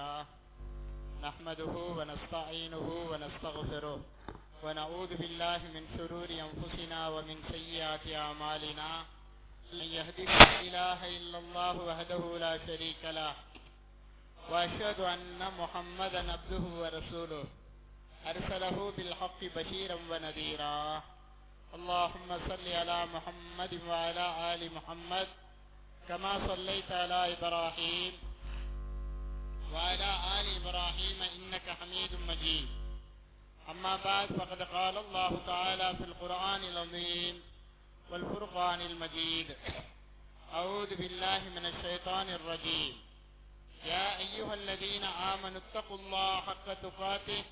لله نحمده ونستعينه ونستغفره ونعوذ بالله من شرور أنفسنا ومن سيئات أعمالنا. من يهده لا إله إلا الله وحده لا شريك له. وأشهد أن محمدا عبده ورسوله. أرسله بالحق بشيرا ونذيرا. اللهم صل على محمد وعلى آل محمد كما صليت على إبراهيم. وعلى آل إبراهيم إنك حميد مجيد. أما بعد فقد قال الله تعالى في القرآن العظيم والفرقان المجيد. أعوذ بالله من الشيطان الرجيم. يا أيها الذين آمنوا اتقوا الله حق تقاته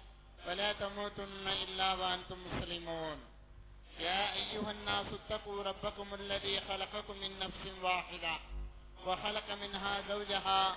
ولا تموتن إلا وأنتم مسلمون. يا أيها الناس اتقوا ربكم الذي خلقكم من نفس واحدة وخلق منها زوجها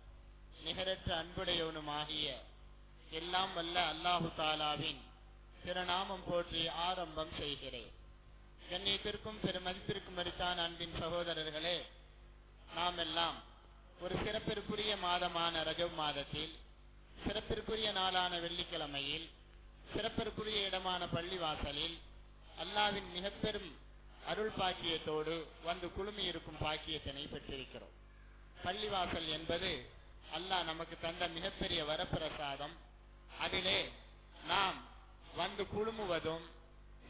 நிகரற்ற அன்புடையவனுமாகிய எல்லாம் வல்ல அல்லாஹு தாலாவின் திருநாமம் போற்றி ஆரம்பம் செய்கிறேன். கண்ணியத்திற்கும் பெருமதிப்பிற்கும் மறித்தான் அன்பின் சகோதரர்களே நாம் எல்லாம் ஒரு சிறப்பிற்குரிய மாதமான ரஜவ் மாதத்தில் சிறப்பிற்குரிய நாளான வெள்ளிக்கிழமையில் சிறப்பிற்குரிய இடமான பள்ளிவாசலில் அல்லாவின் மிக பெரும் அருள் பாக்கியத்தோடு வந்து குழுமி இருக்கும் பாக்கியத்தினை பெற்றிருக்கிறோம். பள்ளிவாசல் என்பது அல்லாஹ் நமக்கு தந்த மிகப்பெரிய வரப்பிரசாதம். அதிலே நாம் வந்து குழுமுவதும்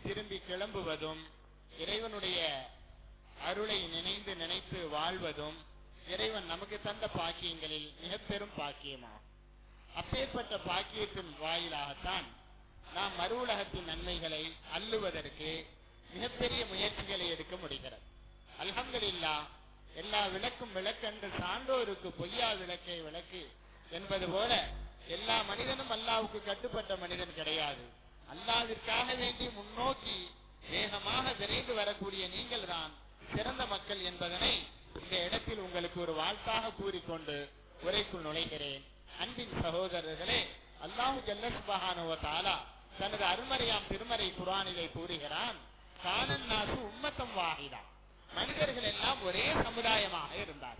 திரும்பி கிளம்புவதும் இறைவனுடைய அருளை நினைந்து நினைத்து வாழ்வதும் இறைவன் நமக்கு தந்த பாக்கியங்களில் மிக பெரும் பாக்கியமாகும். அப்பேற்பட்ட பாக்கியத்தின் வாயிலாகத்தான் நாம் மறு உலகத்தின் நன்மைகளை அள்ளுவதற்கு மிகப்பெரிய முயற்சிகளை எடுக்க முடிகிறது. அல்ஹம்துலில்லா எல்லா விளக்கும் விளக்கென்று சான்றோருக்கு பொய்யா விளக்கை விளக்கு என்பது போல எல்லா மனிதனும் அல்லாவுக்கு கட்டுப்பட்ட மனிதன் கிடையாது. அல்லாவிற்காக வேண்டி முன்னோக்கி வேகமாக விரைந்து வரக்கூடிய நீங்கள் தான் சிறந்த மக்கள் என்பதனை இந்த இடத்தில் உங்களுக்கு ஒரு வாழ்த்தாக கூறிக்கொண்டு உரைக்குள் நுழைகிறேன். அன்பின் சகோதரர்களே அல்லாஹு ஜல்லசுபகானுவ தாலா தனது அருமறையாம் திருமறை குரானிலே கூறுகிறான் காணன் நாசு உம்மத்தம் வாகிதான் மனிதர்கள் எல்லாம் ஒரே சமுதாயமாக இருந்தார்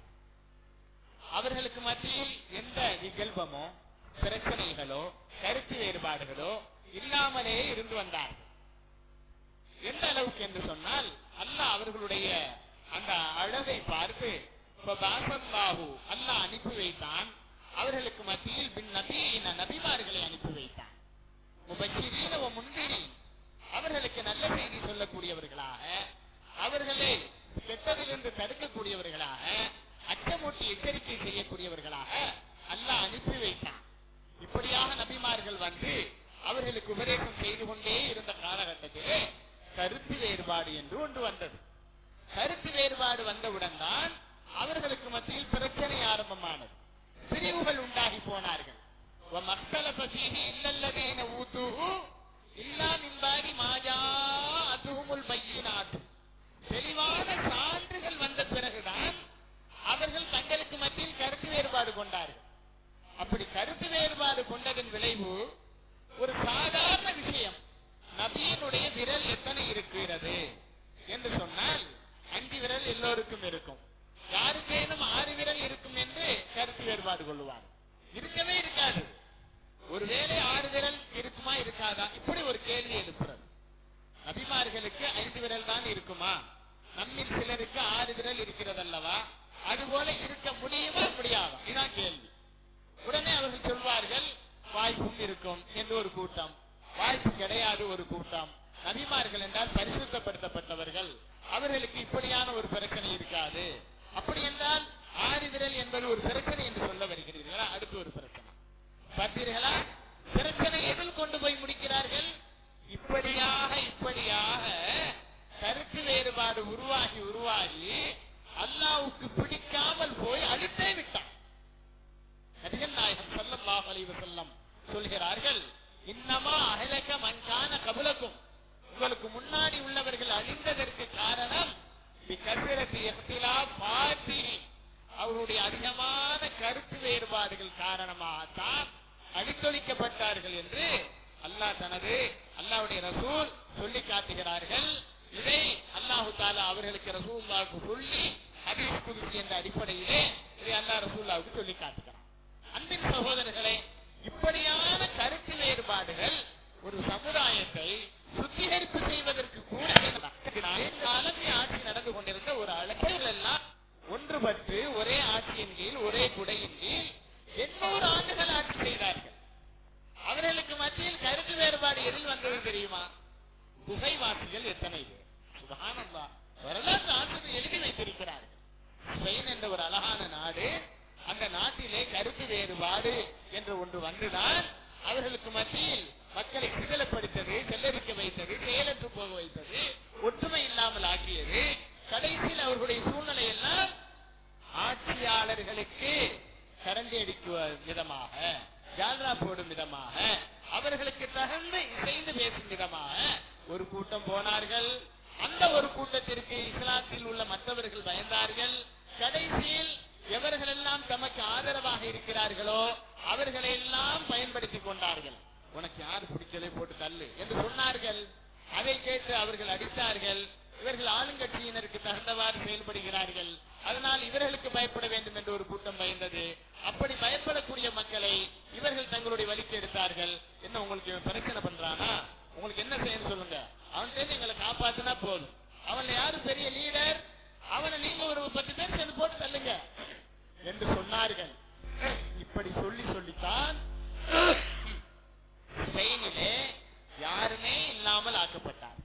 அவர்களுக்கு மத்தியில் எந்த நிகழ்வமோ பிரச்சனைகளோ கருத்து வேறுபாடுகளோ இல்லாமலே இருந்து வந்தார்கள். எந்த அளவுக்கு என்று சொன்னால் அல்லாஹ் அவர்களுடைய அந்த அழகை பார்த்து பாபு அல்லா அனுப்பி வைத்தான். அவர்களுக்கு மத்தியில் பின் நபியின நபிமார்களை அனுப்பி வைத்தான். முபஷிரீன முன்திரி அவர்களுக்கு நல்ல செய்தி சொல்லக்கூடியவர்களாக அவர்களே கெட்டதிலிருந்து தடுக்கக்கூடியவர்களாக அச்சமூட்டி எச்சரிக்கை செய்யக்கூடியவர்களாக அல்லாஹ் அனுப்பி வைத்தான். இப்படியாக நபிமார்கள் வந்து அவர்களுக்கு உபதேசம் செய்து கொண்டே இருந்த காலகட்டத்திலே கருத்து வேறுபாடு என்று ஒன்று வந்தது. கருத்து வேறுபாடு வந்தவுடன் தான் அவர்களுக்கு மத்தியில் பிரச்சனை ஆரம்பமானது. பிரிவுகள் உண்டாகி போனார்கள். மக்கள விளைவு என்பது ஒரு பிரச்சனை என்று சொல்ல வருகிறீர்களா? அடுத்து ஒரு பிரச்சனை. பார்த்தீர்களா பிரச்சனை எதில் கொண்டு போய் முடிக்கிறார்கள் இப்படியாக இப்படியாக கருத்து வேறுபாடு உருவாகி உருவாகி அல்லாவுக்கு பிடிக்காமல் போய் அழுத்தே விட்டான் நபிகள் நாயகம் ஸல்லல்லாஹு அலைஹி வஸல்லம் சொல்கிறார்கள் சொன்னார்கள் இன்னமா அகலக்க மண்கான கபுலக்கும் உங்களுக்கு முன்னாடி உள்ளவர்கள் அழிந்ததற்கு காரணம் கபிரத்து எஃப்திலா பாத்தி அவருடைய அதிகமான கருத்து வேறுபாடுகள் காரணமாகத்தான் அழித்தொழிக்கப்பட்டார்கள் என்று அல்லாஹ் தனது அல்லாஹ்வுடைய ரசூல் சொல்லி காட்டுகிறார்கள் இதை அல்லாஹு தாலா அவர்களுக்கு ரசூல்லாவுக்கு சொல்லி ஹதீஸ் குதிசி என்ற அடிப்படையிலே இதை அல்லாஹ் ரசூல்லாவுக்கு சொல்லி காட்டுகிறார் அன்பின் சகோதரர்களே இப்படியான கருத்து வேறுபாடுகள் ஒரு சமுதாயத்தை சுத்திகரிப்பு செய்வதற்கு கூட காலமே ஆட்சி நடந்து கொண்டிருந்த ஒரு அழகில் எல்லாம் ஒன்றுபட்டு ஒரே ஆட்சியின் கீழ் ஒரே குடையின் கீழ் எண்ணூறு ஆண்டுகள் ஆட்சி செய்தார்கள் அவர்களுக்கு மத்தியில் கருத்து வேறுபாடு எதில் வந்தது தெரியுமா குகைவாசிகள் எத்தனை பேர் சுபஹானல்லா வரலாற்று ஆசிரியர் எழுதி வைத்திருக்கிறார்கள் ஸ்பெயின் என்ற ஒரு அழகான நாடு அந்த நாட்டிலே கருத்து வேறுபாடு என்று ஒன்று வந்துதான் அவர்களுக்கு மத்தியில் மக்களை சிதலப்படுத்தது செல்லரிக்க வைத்தது செயலற்று போக வைத்தது ஒற்றுமை இல்லாமல் ஆக்கியது கடைசியில் அவர்களுடைய சூழ்நிலை எல்லாம் ஆட்சியாளர்களுக்கு கரண்டி அடிக்குவ விதமாக ஜால்ரா போடும் விதமாக அவர்களுக்கு தகுந்த இசைந்து பேசும் விதமாக ஒரு கூட்டம் போனார்கள் அந்த ஒரு கூட்டத்திற்கு இஸ்லாத்தில் உள்ள மற்றவர்கள் பயந்தார்கள் கடைசியில் எவர்களெல்லாம் தமக்கு ஆதரவாக இருக்கிறார்களோ அவர்களை எல்லாம் பயன்படுத்திக் கொண்டார்கள் உனக்கு யார் பிடிச்சதை போட்டு தள்ளு என்று சொன்னார்கள் அதை கேட்டு அவர்கள் அடித்தார்கள் இவர்கள் ஆளுங்கட்சியினருக்கு தகுந்தவாறு செயல்படுகிறார்கள். அதனால் இவர்களுக்கு பயப்பட வேண்டும் என்று ஒரு கூட்டம் பயந்தது. அப்படி பயப்படக்கூடிய மக்களை இவர்கள் தங்களுடைய வழிக்கு எடுத்தார்கள். என்ன உங்களுக்கு பிரச்சனை பண்றானா? உங்களுக்கு என்ன செய்யணும் சொல்லுங்க. அவன் சேர்ந்து எங்களை காப்பாத்தினா போதும். அவன் யாரு பெரிய லீடர் அவனை நீங்க ஒரு பத்து பேர் சேர்ந்து போட்டு தள்ளுங்க என்று சொன்னார்கள். இப்படி சொல்லி சொல்லித்தான் ஸ்பெயினிலே யாருமே இல்லாமல் ஆக்கப்பட்டார்.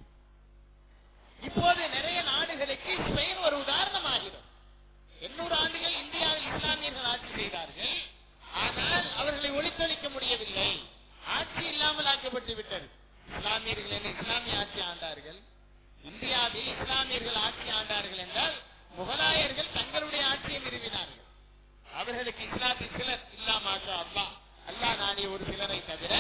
இப்போது நிறைய நாடுகளுக்கு ஸ்பெயின் ஒரு உதாரணம் உதாரணமாகிறது எண்ணூறு ஆண்டுகள் இந்தியாவில் இஸ்லாமியர்கள் ஆட்சி செய்தார்கள். ஆனால் அவர்களை ஒழித்தளிக்க முடியவில்லை. ஆட்சி இல்லாமல் ஆக்கப்பட்டு விட்டது. இஸ்லாமியர்கள் என்ன இஸ்லாமிய ஆட்சி ஆண்டார்கள். இந்தியாவில் இஸ்லாமியர்கள் ஆட்சி ஆண்டார்கள் என்றால் முகலாயர்கள் தங்களுடைய ஆட்சியை நிறுவினார்கள். அவர்களுக்கு இஸ்லாத்தில் சிலர் இல்லாமாஷா அல்லா அல்லாஹ் நாடிய ஒரு சிலரை தவிர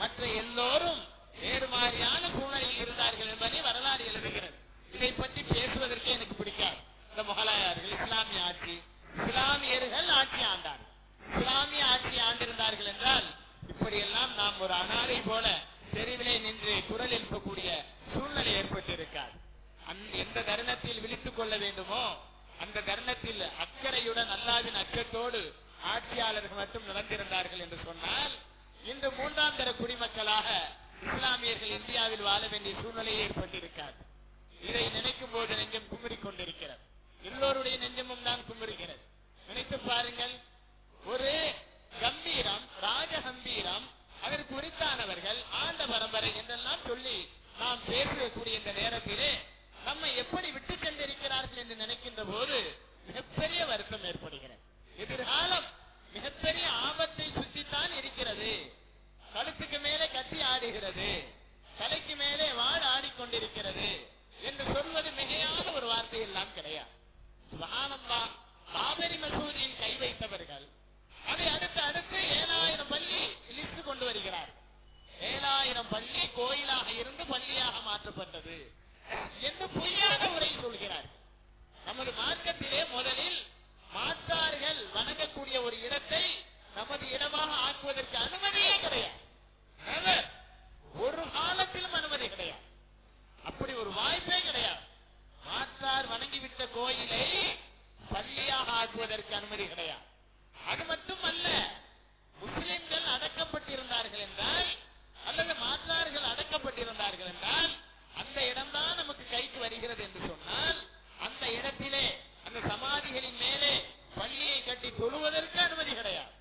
மற்ற எல்லோரும் வேறு மாதிரியான சூழ்நிலையில் இருந்தார்கள் என்பதை வரலாறு எழுதுகிறது. இதை பற்றி பேசுவதற்கு எனக்கு பிடிக்காது. இந்த முகலாயர்கள் இஸ்லாமிய ஆட்சி இஸ்லாமியர்கள் ஆட்சி ஆண்டார்கள். இஸ்லாமிய ஆட்சி ஆண்டிருந்தார்கள் என்றால் இப்படியெல்லாம் நாம் ஒரு அனாதை போல தெருவிலே நின்று குரல் எழுப்பக்கூடிய சூழ்நிலை ஏற்பட்டிருக்காது. எந்த தருணத்தில் விழித்துக் கொள்ள வேண்டுமோ அந்த தருணத்தில் அக்கறையுடன் அல்லாவின் அச்சத்தோடு ஆட்சியாளர்கள் மட்டும் நடந்திருந்தார்கள் என்று சொன்னால் இன்று மூன்றாம் தர குடிமக்களாக இஸ்லாமியர்கள் இந்தியாவில் வாழ வேண்டிய சூழ்நிலை ஏற்பட்டிருக்காது. இதை நினைக்கும் போது நெஞ்சம் குமரிக் கொண்டிருக்கிறது. எல்லோருடைய நெஞ்சமும் தான் குமுறுகிறது. நினைத்து பாருங்கள் ஒரு கம்பீரம் ராஜகம்பீரம் அதற்கு உரித்தானவர்கள் ஆண்ட பரம்பரை என்றெல்லாம் சொல்லி நாம் பேசக்கூடிய இந்த நேரத்திலே நம்மை எப்படி விட்டு சென்றிருக்கிறார்கள் என்று நினைக்கின்ற போது மிகப்பெரிய வருத்தம் ஏற்படும் எதிர்காலம் மிகப்பெரிய ஆபத்தை சுற்றித்தான் இருக்கிறது கழுத்துக்கு மேலே கட்டி ஆடுகிறது தலைக்கு மேலே வாடு ஆடிக்கொண்டிருக்கிறது என்று சொல்வது மிகையான ஒரு வார்த்தை எல்லாம் கிடையாது சுபஹானல்லா பாபரி மசூதியில் கை வைத்தவர்கள் அதை அடுத்து அடுத்து ஏழாயிரம் பள்ளி லிஸ்ட் கொண்டு வருகிறார் ஏழாயிரம் பள்ளி கோயிலாக இருந்து பள்ளியாக மாற்றப்பட்டது என்று பொய்யான உரை சொல்கிறார் நமது மார்க்கத்திலே முதலில் மாற்றார்கள் வணங்கக்கூடிய ஒரு இடத்தை நமது இடமாக ஆக்குவதற்கு அனுமதியே கிடையாது Never. ஒரு காலத்திலும் அனுமதி கிடையாது அப்படி ஒரு வாய்ப்பே கிடையாது மாற்றார் வணங்கிவிட்ட கோயிலை பள்ளியாக ஆக்குவதற்கு அனுமதி கிடையாது அது மட்டுமல்ல முஸ்லிம்கள் அடக்கப்பட்டிருந்தார்கள் என்றால் அல்லது மாற்றார்கள் அடக்கப்பட்டிருந்தார்கள் என்றால் அந்த இடம்தான் நமக்கு கைக்கு வருகிறது என்று சொன்னால் அந்த இடத்திலே அந்த சமாதிகளின் மேலே பள்ளியை கட்டி தொழுவதற்கு அனுமதி கிடையாது.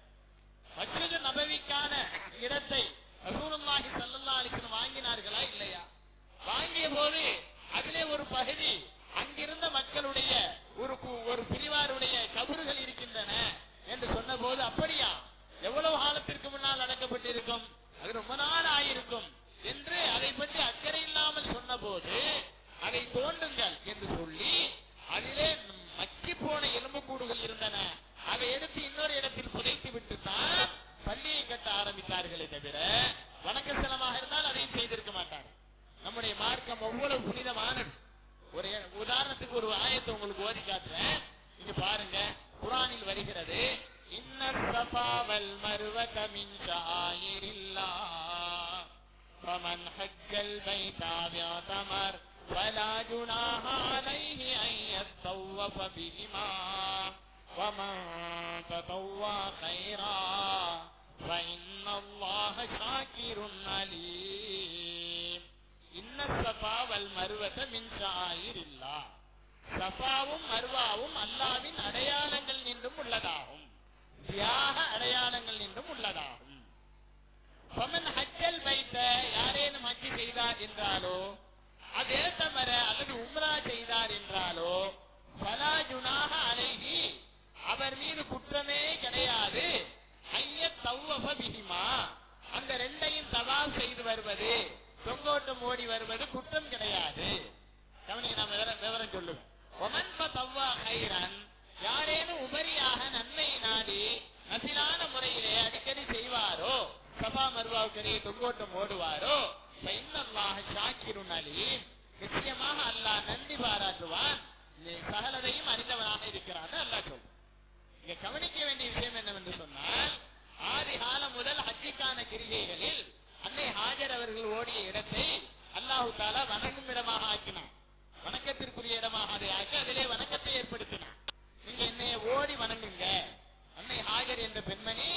حج البيت واعتمر فلا جناح عليه أن يتطوف بهما ومن تطوع خيرا فإن الله شاكر عليم إن الصفا والمروة من شعائر الله சஃபாவும் மர்வாவும் அல்லாவின் அடையாளங்கள் நின்றும் உள்ளதாகும் தியாக அடையாளங்கள் நின்றும் உள்ளதாகும் ஃபமன் ஹஜ்ஜல் வைத்த யாரேனும் ஹஜ்ஜி செய்தார் என்றாலோ அதே தவிர அல்லது உம்ரா செய்தார் என்றாலோ ஃபலா ஜுனாஹ அவர் மீது குற்றமே கிடையாது ஐய பிஹிமா அந்த ரெண்டையும் தவால் செய்து வருவது தொங்கோட்டம் ஓடி வருவது குற்றம் கிடையாது கவனிங்க நாம் விவரம் விவரம் சொல்லுவேன் ஒமன் தவ்வா ஹைரன் யாரேனும் உபரியாக நன்மை நாடி நசிலான முறையிலே அடிக்கடி சபா மருவாவுக்கரையை தொங்கோட்டம் ஓடுவாரோ இன்னல்லாஹ் ஷாக்கிருன் அலீம் நிச்சயமாக அல்லாஹ் நன்றி பாராட்டுவான் சகலதையும் அறிந்தவனாக இருக்கிறான் அல்லாஹ் சொல்றான் இங்க கவனிக்க வேண்டிய விஷயம் என்னவென்று சொன்னால் ஆதி காலம் முதல் ஹஜ்ஜிக்கான கிரிகைகளில் அன்னை ஹாஜர் அவர்கள் ஓடிய இடத்தை அல்லாஹு தாலா வணங்கும் இடமாக ஆக்கினான் வணக்கத்திற்குரிய இடமாக அதை ஆக்கி அதிலே வணக்கத்தை ஏற்படுத்தினான் நீங்க என்னைய ஓடி வணங்குங்க அன்னை ஹாஜர் என்ற பெண்மணி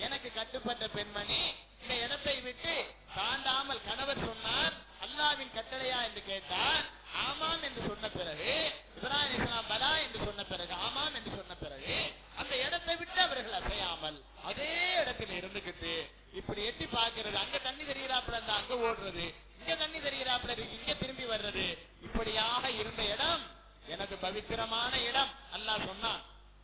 எனக்கு கட்டுப்பட்ட பெண்மணி இந்த இடத்தை விட்டு தாண்டாமல் கணவர் சொன்னார் அல்லாவின் கட்டளையா என்று கேட்டார் ஆமாம் என்று சொன்ன பிறகு இப்ராஹிம் இஸ்லாம் பலா என்று சொன்ன பிறகு ஆமாம் என்று சொன்ன பிறகு அந்த இடத்தை விட்டு அவர்கள் அசையாமல் அதே இடத்தில் இருந்துகிட்டு இப்படி எட்டி பார்க்கிறது அங்க தண்ணி தெரிகிறாப்புல இருந்தா அங்க ஓடுறது இங்க தண்ணி தெரிகிறாப்புல இருக்கு இங்க திரும்பி வர்றது இப்படியாக இருந்த இடம் எனக்கு பவித்திரமான இடம் அல்லாஹ் சொன்னான்.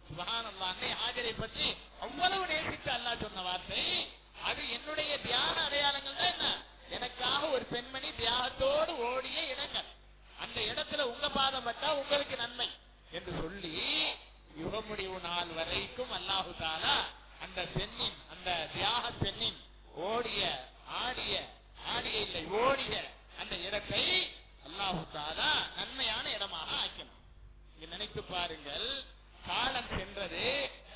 சுபஹான் அல்லாஹ் அன்னை ஹாஜரை பற்றி அவ்வளவு நேசித்து அல்லாஹ் சொன்ன வார்த்தை. அது என்னுடைய தியான அடையாளங்கள் தான் என்ன? எனக்காக ஒரு பெண்மணி தியாகத்தோடு ஓடிய இடங்கள். அந்த இடத்துல உங்க பாதம் பட்டா உங்களுக்கு நன்மை என்று சொல்லி யுக முடிவு நாள் வரைக்கும் அல்லாஹு தாலா அந்த பெண்ணின் அந்த தியாக பெண்ணின் ஓடிய ஆடிய ஆடிய இல்லை ஓடிய அந்த இடத்தை அல்லாஹு தாலா நன்மையான இடமாக ஆக்கினான். நீங்க நினைத்து பாருங்கள். காலம் சென்றது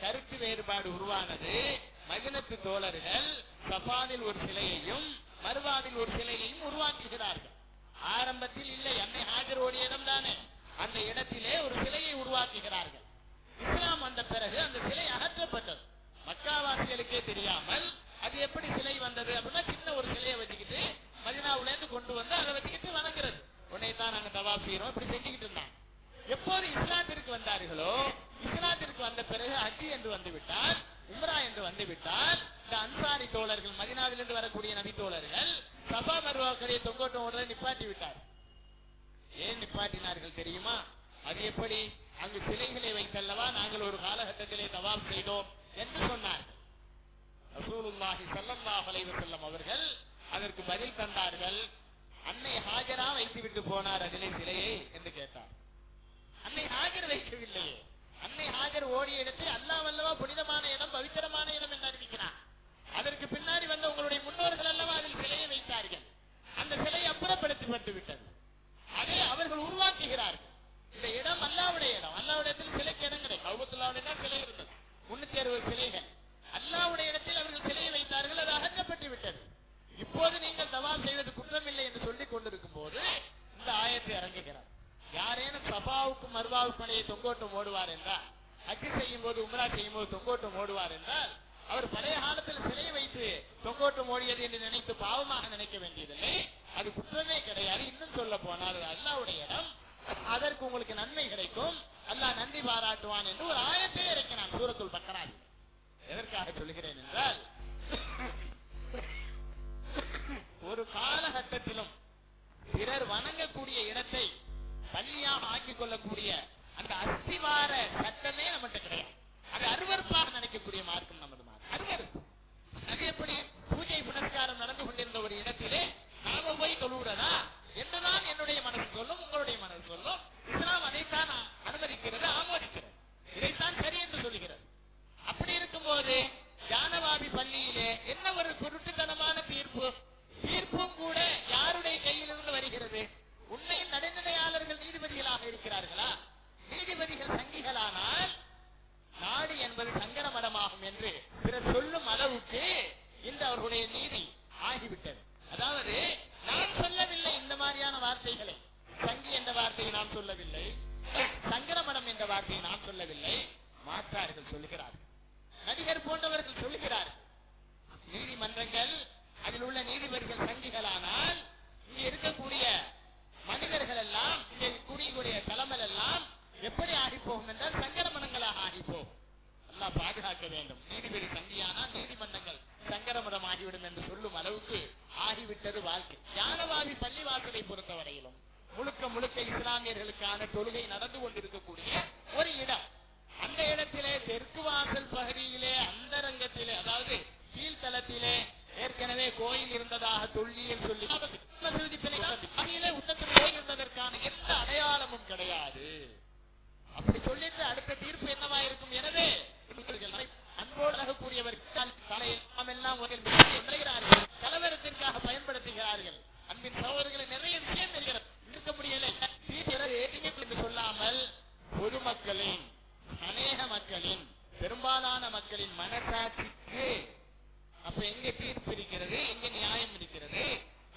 கருத்து வேறுபாடு உருவானது. மதினத்து தோழர்கள் சபானில் ஒரு சிலையையும் மறுவாதில் ஒரு சிலையையும் உருவாக்குகிறார்கள். ஆரம்பத்தில் இல்லை அன்னை ஹாஜர் இடம் தானே. அந்த இடத்திலே ஒரு சிலையை உருவாக்குகிறார்கள். இஸ்லாம் வந்த பிறகு அந்த சிலை அகற்றப்பட்டது. மக்காவாசிகளுக்கே தெரியாமல் அது எப்படி சிலை வந்தது அப்படின்னா சின்ன ஒரு சிலையை வச்சுக்கிட்டு மதினாவுல இருந்து கொண்டு வந்து அதை வச்சுக்கிட்டு வணங்குறது. உன்னை தான் நாங்க தவாப் செய்யறோம் இப்படி செஞ்சுக்கிட்டு இருந்தாங்க. எப்போது இஸ்லாத்திற்கு வந்தார்களோ இஸ்லாத்திற்கு வந்த பிறகு ஹஜ்ஜி என்று வந்துவிட்டால் உம்ரா என்று வந்து விட்டால் இந்த அன்சாரி தோழர்கள் மதினாவிலிருந்து வரக்கூடிய நபி தோழர்கள் சபா மருவாக்கரையை தொங்கோட்டம் ஓடுறதை நிப்பாட்டி விட்டார். ஏன் நிப்பாட்டினார்கள் தெரியுமா? அது எப்படி? அங்கு சிலைகளை வைத்தல்லவா நாங்கள் ஒரு காலகட்டத்திலே தவாப் செய்தோம் என்று சொன்னார். ரசூலுல்லாஹி ஸல்லல்லாஹு அலைவர் வஸல்லம் அவர்கள் அதற்கு பதில் தந்தார்கள். அன்னை ஹாஜரா வைத்து விட்டு போனார் அதிலே சிலையை என்று கேட்டார். அன்னை ஹாஜர் வைக்கவில்லையே. அன்னை ஹாஜர் ஓடிய இடத்தில் அல்லா வல்லவா புனிதமான இடம் பவித்திரமான இடம் என்று அறிவிக்கிறார். அதற்கு பின்னாடி வந்த உங்களுடைய முன்னோர்கள் அல்லவா அதில் சிலையை வைத்தார்கள். அந்த சிலை அப்புறப்படுத்தப்பட்டு விட்டது. அதை அவர்கள் உருவாக்குகிறார்கள். இந்த இடம் அல்லாவுடைய இடம். அல்லாவுடைய இடத்தில் சிலைக்கு இடம் கிடையாது. கௌபத்துல்லாவுடைய சிலை இருந்தது. முன்னூத்தி அறுபது சிலைகள். அல்லாவுடைய இடத்தில் அவர்கள் சிலையை வைத்தார்கள் அது அகற்றப்பட்டு விட்டது. இப்போது நீங்கள் தவா செய்வது குற்றமில்லை என்று சொல்லிக் கொண்டிருக்கும் போது இந்த ஆயத்தை இறங்குகிறார் யாரேனும் சபாவுக்கும் மருவாவுக்கும் தொங்கோட்டம் ஓடுவார் என்றால் ஹஜ்ஜி செய்யும் போது உம்ரா செய்யும் போது தொங்கோட்டம் ஓடுவார் என்றால் அவர் பழைய காலத்தில் சிலையை வைத்து தொங்கோட்டம் ஓடியது என்று நினைத்து பாவமாக நினைக்க வேண்டியதில்லை. அது குற்றமே கிடையாது. இன்னும் சொல்ல போனால் அது அல்லாவுடைய இடம். அதற்கு உங்களுக்கு நன்மை கிடைக்கும். அல்லாஹ் நன்றி பாராட்டுவான் என்று ஒரு ஆயத்தை இறக்கினான் சூரத்துள் பக்கராஜ் எதற்காக சொல்கிறேன் என்றால் ஒரு காலகட்டத்திலும் பிறர் வணங்கக்கூடிய இடத்தை பள்ளியாக ஆக்கிக் கொள்ளக்கூடிய அந்த அஸ்திவார சட்டமே நம்மகிட்ட கிடையாது. அது அருவறுப்பாக நினைக்கக்கூடிய மார்க்கம் நமது மார்க்கம். அருவருப்பு அது எப்படி? பூஜை புனஸ்காரம் நடந்து கொண்டிருந்த ஒரு இடத்திலே நாம போய் தொழுகிறதா என்றுதான் என்னுடைய மனசு சொல்லும் உங்களுடைய மனசு சொல்லும். இஸ்லாம் அதைத்தான் அனுமதிக்கிறது ஆமோதிக்கிறது. இதைத்தான் சரி என்று சொல்லுகிறது. அப்படி இருக்கும்போது ஜானவாபி பள்ளியிலே என்ன ஒரு குருட்டுத்தனமான தீர்ப்பு தீர்ப்பும் கூட யாருடைய கையிலிருந்து வருகிறது உண்மையில் ஆகிவிட்டது அதாவது நான் சொல்லவில்லை இந்த மாதிரியான வார்த்தைகளை சங்கி என்ற வார்த்தையை நான் சொல்லவில்லை சங்கரமடம் என்ற வார்த்தையை நான் சொல்லவில்லை மாற்றார்கள் சொல்லுகிறார்கள் நடிகர் போன்றவர்கள் சொல்லுகிறார்கள் நீதிமன்றங்கள் அதில் உள்ள நீதிபதிகள் சங்கிகளானால் இங்க இருக்கக்கூடிய மனிதர்கள் எல்லாம் இங்கே கூடிய தலைமல் எல்லாம் எப்படி ஆகி போகும் என்றால் சங்கரமணங்களாக ஆகி போகும் அல்லாஹ் பாதுகாக்க வேண்டும் நீதிபதி சங்கியானா நீதிமன்றங்கள் சங்கரமடம் ஆகிவிடும் என்று சொல்லும் அளவுக்கு ஆகிவிட்டது வாழ்க்கை ஞானவாதி பள்ளிவாசலை பொறுத்தவரையிலும் முழுக்க முழுக்க இஸ்லாமியர்களுக்கான தொழுகை நடந்து கொண்டிருக்கக்கூடிய ஒரு இடம் அந்த இடத்திலே தெற்கு வாசல் பகுதியிலே அந்தரங்கத்திலே அதாவது கீழ்த்தளத்திலே ஏற்கனவே கோயில் இருந்ததாக தொல்லியல் சொல்லி மசூதி உன்னத்தில் கோயில் இருந்ததற்கான எந்த அடையாளமும் கிடையாது. அப்படி சொல்லிட்டு அடுத்த தீர்ப்பு என்னவா இருக்கும் எனவே இவர்கள் அன்போடு அழகக்கூடியவர். தலையில் எல்லாம் ஒரு கலவரத்திற்காக பயன்படுத்துகிறார்கள். அன்பின் சகோதரர்களை நிறைய விஷயம் இருக்க முடியலை. என்று சொல்லாமல் பொதுமக்களின் அநேக மக்களின் பெரும்பாலான மக்களின் மனசாட்சிக்கு அப்ப எங்க தீர்ப்பு இருக்கிறது? எங்க நியாயம் இருக்கிறது?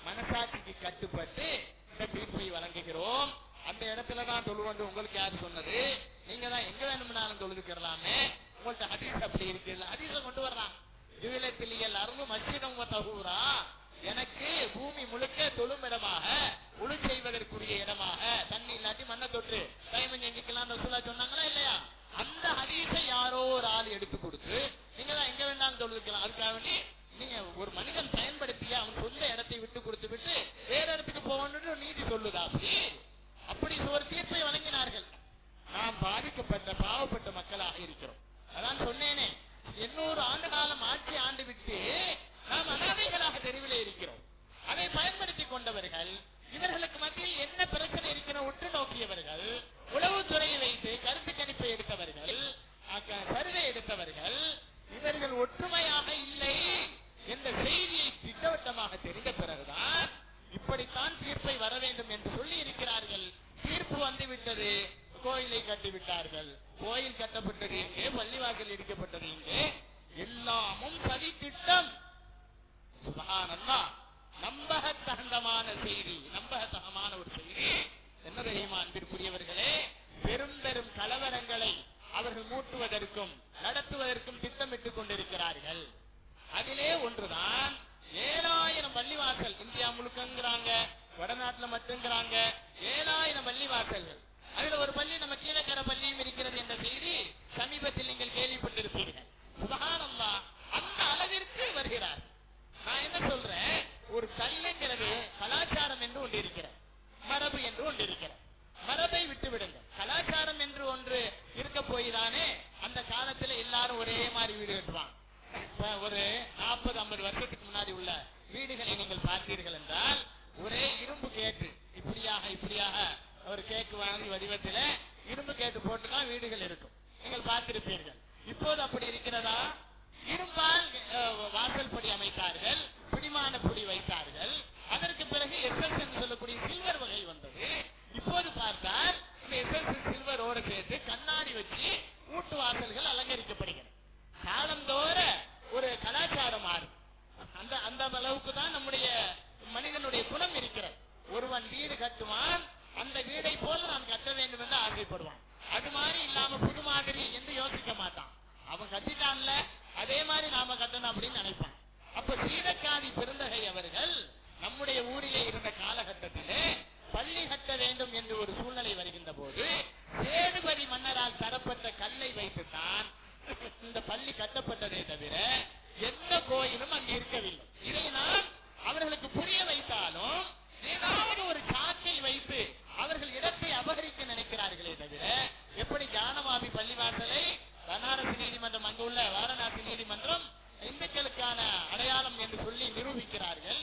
மனசாட்சிக்கு கட்டுப்பட்டு இந்த தீர்ப்பை வழங்குகிறோம். அந்த இடத்துல தான் தொழுவது உங்களுக்கு யாரு சொன்னது? நீங்க தான் எங்க வேணும்னாலும் தொழுதுக்கிறலாமே. உங்கள்ட்ட ஹதீஸ் அப்படி இருக்குது ஹதீஸ கொண்டு வர்றான் இதுலத்தில் எல்லாரும் மசிதம் தகூரா எனக்கு பூமி முழுக்க தொழுமிடமாக உழு செய்வதற்குரிய இடமாக தண்ணி இல்லாட்டி மண்ணை தொட்டு டைமன் செஞ்சுக்கலாம் ரசூலா சொன்னாங்களா இல்லையா அந்த ஹதீஸை யாரோ ஒரு ஆள் எடுத்து கொடுத்து நீங்க தான் எங்க வேணாலும் தொழுதுக்கலாம் அதுக்காக வேண்டி நீங்க ஒரு மனிதன் பயன்படுத்திய அவன் சொந்த இடத்தை விட்டு கொடுத்து விட்டு வேற இடத்துக்கு போகணும்னு நீதி சொல்லுதா அப்படி அப்படி ஒரு தீர்ப்பை வழங்கினார்கள் நாம் பாதிக்கப்பட்ட பாவப்பட்ட மக்களாக இருக்கிறோம் அதான் சொன்னேனே எண்ணூறு ஆண்டு காலம் ஆட்சி ஆண்டு விட்டு நாம் அனாதைகளாக தெருவிலே இருக்கிறோம் அதை பயன்படுத்திக் கொண்டவர்கள் இவர்களுக்கு மத்தியில் என்ன பிரச்சனை இருக்கிற உற்று நோக்கியவர்கள் உளவுத்துறையை வைத்து கருத்து கணிப்பை எடுத்தவர்கள் சர்வே எடுத்தவர்கள் இவர்கள் ஒற்றுமையாக இல்லை என்ற செய்தியை திட்டவட்டமாக தெரிந்த பிறகுதான் இப்படித்தான் தீர்ப்பை வர வேண்டும் என்று சொல்லி இருக்கிறார்கள் தீர்ப்பு வந்து விட்டது கோயிலை கட்டிவிட்டார்கள் கோயில் கட்டப்பட்டது இங்கே பள்ளிவாசல் இடிக்கப்பட்டது இங்கே எல்லாமும் சதி திட்டம் சுபஹானல்லா நம்பகத்தகந்தமான செய்தி நம்பகத்தகமான ஒரு செய்தி. என்ன தெரியுமா அன்பிற்குரியவர்களே? பெரும் பெரும் கலவரங்களை அவர்கள் மூட்டுவதற்கும் நடத்துவதற்கும் திட்டமிட்டுக் கொண்டிருக்கிறார்கள். அதிலே ஒன்றுதான் ஏழாயிரம் பள்ளிவாசல் இந்தியா முழுக்கங்கிறாங்க வடநாட்டுல மட்டுங்கிறாங்க ஏழாயிரம் பள்ளிவாசல்கள். அதுல ஒரு பள்ளி நம்ம கீழக்கர பள்ளியும் இருக்கிறது என்ற செய்தி சமீபத்தில் நீங்கள் கேள்விப்பட்டிருப்பீர்கள். சுபகானம்மா அந்த அளவிற்கு வருகிறார். நான் என்ன சொல்றேன்? ஒரு கல்லுங்கிறது கலாச்சாரம் என்று ஒன்று இருக்கிறது மரபு என்று ஒன்று இருக்கிறது மரபை விட்டுவிடுங்க கலாச்சாரம் என்று ஒன்று இருக்க போய்தானே அந்த காலத்துல எல்லாரும் ஒரே மாதிரி வீடு கட்டுவாங்க. ஒரு நாற்பது ஐம்பது வருஷத்துக்கு முன்னாடி உள்ள வீடுகளை நீங்கள் பார்த்தீர்கள் என்றால் ஒரே இரும்பு கேட்டு இப்படியாக இப்படியாக ஒரு கேக்கு வாங்கி வடிவத்தில் இரும்பு கேட்டு போட்டுதான் வீடுகள் இருக்கும். நீங்கள் பார்த்திருப்பீர்கள். இப்போது அப்படி இருக்கிறதா இரும்பால் அஹ், வாசல் படி அமைத்தார்கள் பிடிமான பொடி வைத்தார்கள் அதற்கு பிறகு எஸ்எஸ் என்று சொல்லக்கூடிய சில்வர் வகை வந்தது இப்போது பார்த்தால் இந்த எஸ்எஸ் சில்வரோடு சேர்த்து கண்ணாடி வச்சு ஊட்டு வாசல்கள் அலங்கரிக்கப்படுகிறது காலந்தோற ஒரு கலாச்சாரம் மாறும் அந்த அந்த அளவுக்கு தான் நம்முடைய மனிதனுடைய குணம் இருக்கிறது ஒருவன் வீடு கட்டுவான் அந்த வீடை போல நான் கட்ட வேண்டும் என்று ஆசைப்படுவான் அது மாதிரி இல்லாம புது மாதிரி என்று யோசிக்க மாட்டான் அவன் கட்டிட்டான்ல அதே மாதிரி நாம கட்டணும் அப்படின்னு நினைப்பான் அப்ப சீதக்காதி பெருந்தகை அவர்கள் நம்முடைய ஊரிலே இருந்த காலகட்டத்திலே பள்ளி கட்ட வேண்டும் என்று ஒரு சூழ்நிலை வருகின்ற போது சேதுபதி மன்னரால் தரப்பட்ட கல்லை வைத்துத்தான் இந்த பள்ளி கட்டப்பட்டதே தவிர எந்த கோயிலும் அங்கு இருக்கவில்லை இதை நான் அவர்களுக்கு புரிய வைத்தாலும் ஏதாவது ஒரு சாக்கை வைத்து அவர்கள் இடத்தை அபகரிக்க நினைக்கிறார்களே தவிர எப்படி ஜானவாபி பள்ளிவாசலை பனாரசி நீதிமன்றம் அங்குள்ள வாரணாசி நீதிமன்றம் இந்துக்களுக்கான அடையாளம் என்று சொல்லி நிரூபிக்கிறார்கள்.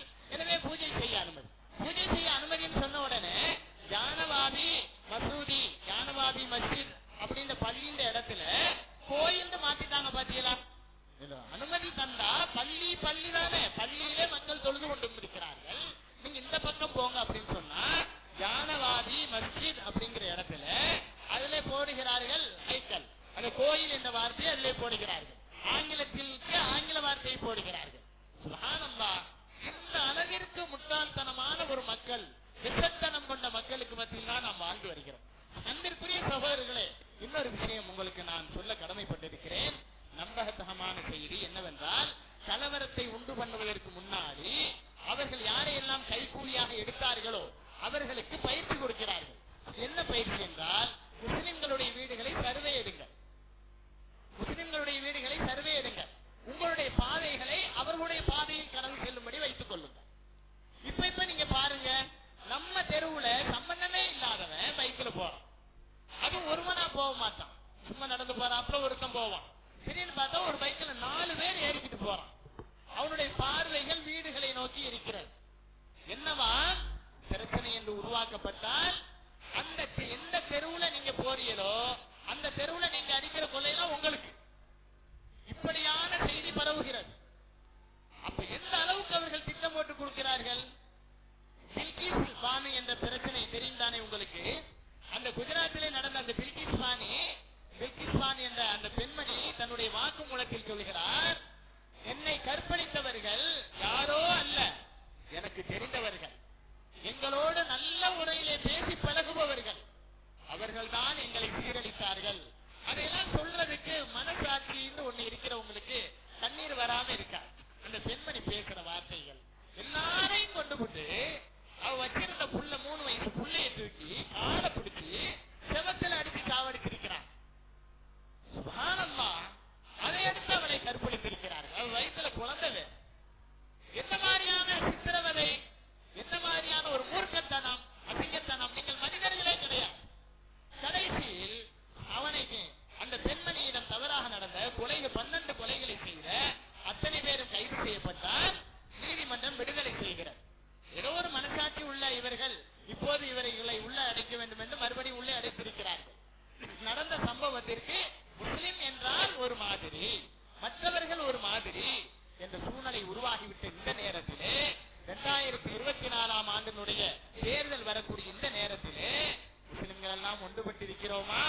ஆகிவிட்ட இந்த நேரத்திலே இரண்டாயிரத்தி இருபத்தி நாலாம் ஆண்டினுடைய தேர்தல் வரக்கூடிய இந்த நேரத்திலே முஸ்லிம்கள் எல்லாம் ஒன்றுபட்டிருக்கிறோமா?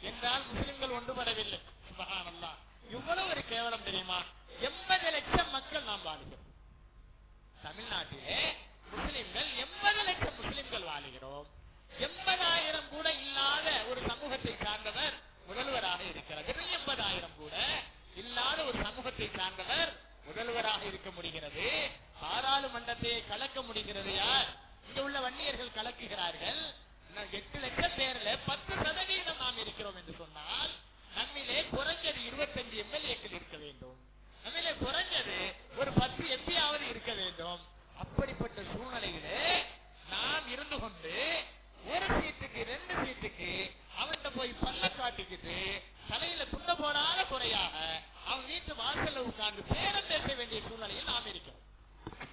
என்றால் முஸ்லிம்கள் ஒன்றுபடவில்லை. சுபஹானல்லாஹ். இவ்வளவு ஒரு கேவலம் தெரியுமா? எண்பது லட்சம் மக்கள் நாம் வாழ்கிறோம். தமிழ்நாட்டிலே முஸ்லிம்கள் எண்பது லட்சம் முஸ்லிம்கள் வாழுகிறோம். எண்பதாயிரம் கூட இல்லாத ஒரு சமூகத்தை சார்ந்தவர் முதல்வராக இருக்கிறார். வெறும் எண்பதாயிரம் கூட இல்லாத ஒரு சமூகத்தை சார்ந்தவர் முதல்வராக இருக்க முடிகிறது. பாராளுமன்றத்தை கலக்க முடிகிறது யார்? இங்க உள்ள வன்னியர்கள் கலக்குகிறார்கள். எட்டு லட்சம் பேர்ல பத்து சதவீதம் நாம் இருக்கிறோம் என்று சொன்னால் நம்மிலே குறைஞ்சது இருபத்தஞ்சு எம்எல்ஏக்கள் இருக்க வேண்டும். நம்மிலே குறைஞ்சது ஒரு பத்து எம்பியாவது இருக்க வேண்டும். அப்படிப்பட்ட சூழ்நிலையிலே நாம் இருந்து கொண்டு ஒரு சீட்டுக்கு ரெண்டு சீட்டுக்கு அவன்கிட்ட போய் பல்ல காட்டிக்கிட்டு தலையில துண்ட போடாத குறையாக அவன் வீட்டு வாசல்ல உட்கார்ந்து பேரம் பேச வேண்டிய சூழ்நிலையில் நாம் இருக்கிறோம்.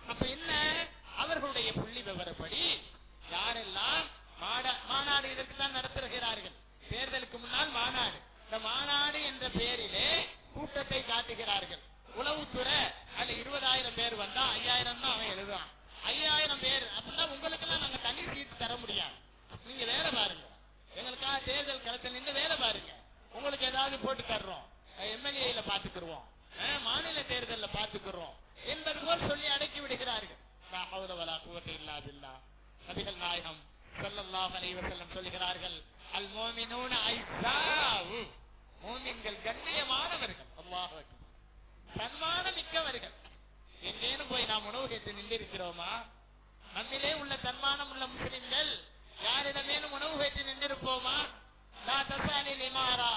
அப்ப என்ன? அவர்களுடைய புள்ளி விவரப்படி யாரெல்லாம் மாட- மாநாடு இதற்கு தான் நடத்துகிறார்கள்? தேர்தலுக்கு முன்னால் மாநாடு. இந்த மாநாடு என்ற பெயரிலே கூட்டத்தை காட்டுகிறார்கள். உளவுத்துறை அதுல இருபதாயிரம் பேர் வந்தா ஐயாயிரம் தான் அவன் எழுதுவான். ஐயாயிரம் பேர் அப்படின்னா உங்களுக்கு எல்லாம் நாங்க தனி சீட் தர முடியாது. நீங்க வேலை பாருங்க. எங்களுக்காக தேர்தல் களத்தில் நின்று வேலை பாருங்க. உங்களுக்கு ஏதாவது போட்டு தர்றோம். எம்எல்ஏல பாத்துக்கிறோம் மாநில தேர்தலில் பாத்துக்கிறோம் என்பது போல் சொல்லி அடக்கி விடுகிறார்கள். நபிகள் நாயகம் ஸல்லல்லாஹு அலைஹி சொல்கிறார்கள் அல் முஃமினூன ஐஸாவு கண்ணியமானவர்கள். அல்லாஹ் அக்பர். மிக்கவர்கள். எங்கேனும் போய் நாம் உணவு கேட்டு நின்றிருக்கிறோமா? நம்மிலே உள்ள தன்மானம் உள்ள முஸ்லிம்கள் யாரிடமேனும் உணவு கேட்டு நின்றிருப்போமா லா தசாலில் இமாரா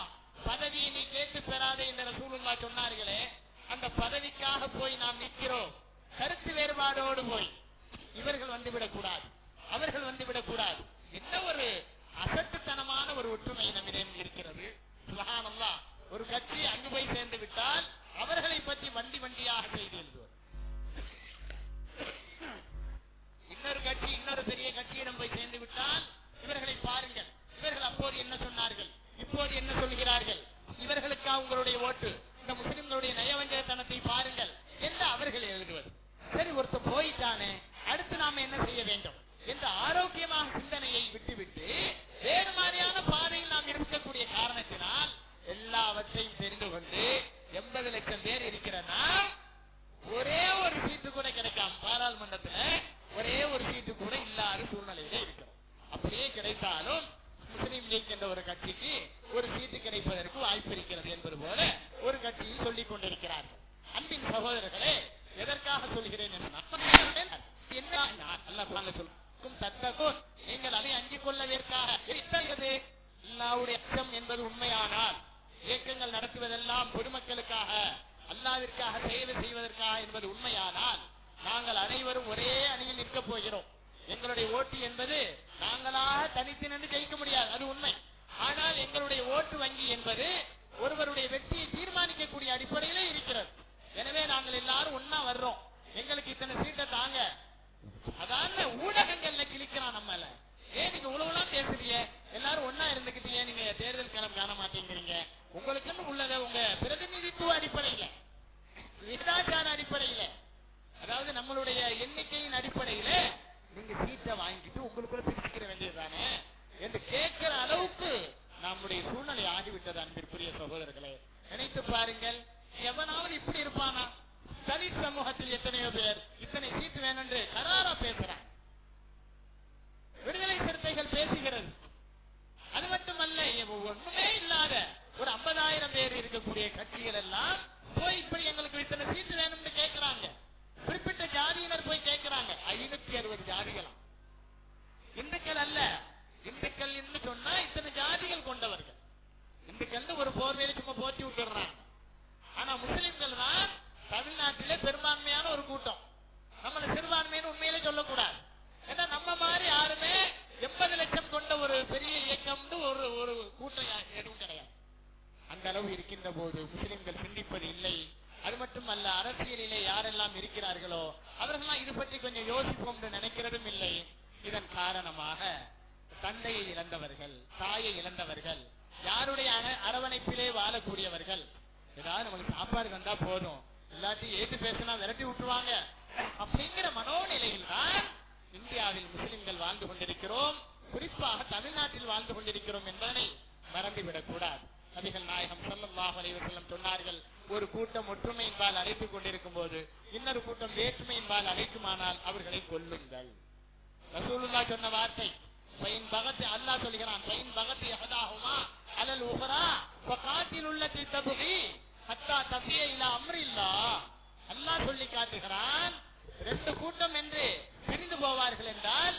பதவியை நீ கேட்டு பெறாதே என்று ரசூலுல்லாஹ் சொன்னார்களே அந்த பதவிக்காக போய் நாம் நிற்கிறோம். கருத்து வேறுபாடோடு போய் இவர்கள் வந்துவிடக் கூடாது. அவர்கள் வந்துவிடக் கூடாது. என்ன ஒரு அசட்டுத்தனமான ஒரு ஒற்றுமை நம்மிடம் இருக்கிறது. சுபஹானல்லாஹ் ஒரு கட்சி அங்கு போய் சேர்ந்து விட்டால் அவர்களை பற்றி வண்டி வண்டியாக செய்து ஒரு கூட்டம் எதுவும் கிடையாது. அந்த அளவு இருக்கின்ற போது முஸ்லிம்கள் சிந்திப்பது இல்லை. அது மட்டுமல்ல அரசியலிலே யாரெல்லாம் இருக்கிறார்களோ அவர்களாம் இது பற்றி கொஞ்சம் யோசிப்போம் நினைக்கிறதும் இல்லை. இதன் காரணமாக தந்தையை இழந்தவர்கள் தாயை இழந்தவர்கள் யாருடைய அரவணைப்பிலே வாழக்கூடியவர்கள் ஏதாவது நமக்கு சாப்பாடு வந்தா போதும். எல்லாத்தையும் ஏற்று பேசினா விரட்டி விட்டுருவாங்க. அப்படிங்கிற மனோநிலையில் தான் இந்தியாவில் முஸ்லிம்கள் வாழ்ந்து கொண்டிருக்கிறோம். குறிப்பாக தமிழ்நாட்டில் வாழ்ந்து கொண்டிருக்கிறோம் என்பதனை மறந்துவிடக் கூடாது நபிகள் நாயகம் சல்லாஹ் சொன்னார்கள் ஒரு கூட்டம் ஒற்றுமை என்பால் அழைத்துக் கொண்டிருக்கும் போது இன்னொரு கூட்டம் வேற்றுமை என்பால் அழைக்குமானால் அவர்களை கொல்லுங்கள். ரசூலுல்லா சொன்ன வார்த்தை பையன் பகத்து அல்லா சொல்கிறான் பையன் எகதாகுமா அலல் உஹரா பகாத்தில் உள்ள தித்தபுகி ஹத்தா தபிய இல்ல அம்ரில்லா சொல்லி காட்டுகிறான் ரெண்டு கூட்டம் என்று பிரிந்து போவார்கள் என்றால்